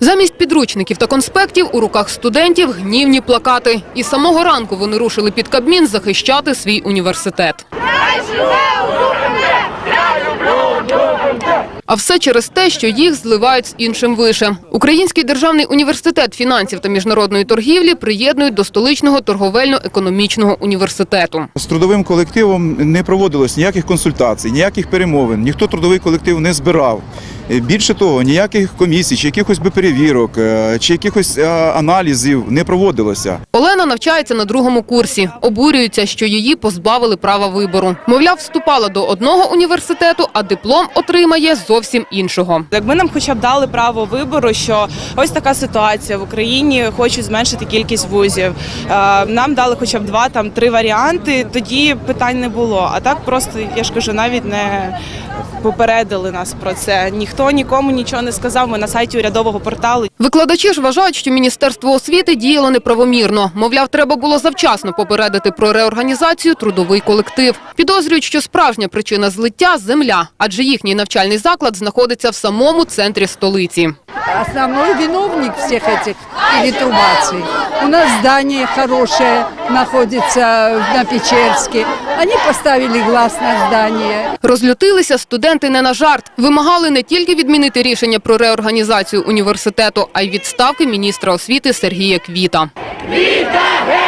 Замість підручників та конспектів у руках студентів гнівні плакати. І самого ранку вони рушили під Кабмін захищати свій університет. А все через те, що їх зливають з іншим вишем. Український державний університет фінансів та міжнародної торгівлі приєднують до столичного торговельно-економічного університету. З трудовим колективом не проводилось ніяких консультацій, ніяких перемовин, ніхто трудовий колектив не збирав. Е, Більше того, ніяких комісій, чи якихось би перевірок, е, чи якихось е, аналізів не проводилося. Олена навчається на другому курсі. Обурюється, що її позбавили права вибору. Мовляв, вступала до одного університету, а диплом отримає зовсім іншого. Якби нам хоча б дали право вибору, що ось така ситуація в Україні хочуть зменшити кількість вузів. Нам дали хоча б два там три варіанти. Тоді питань не було. А так просто я ж кажу, навіть не попередили нас про це. Ніхто нікому нічого не сказав. Ми на сайті урядового порталу. Викладачі ж вважають, що Міністерство освіти діяло неправомірно. Мовляв, треба було завчасно попередити про реорганізацію трудовий колектив. Підозрюють, що справжня причина злиття – земля, адже їхній навчальний заклад знаходиться в самому центрі столиці. основной виновник всех этих перетрубаций. У нас здание хорошее находится на Печерске. Они поставили глаз на здание. Розлютилися студенти не на жарт. Вимагали не тільки відмінити рішення про реорганізацію університету, а й відставки міністра освіти Сергія Квіта. Віта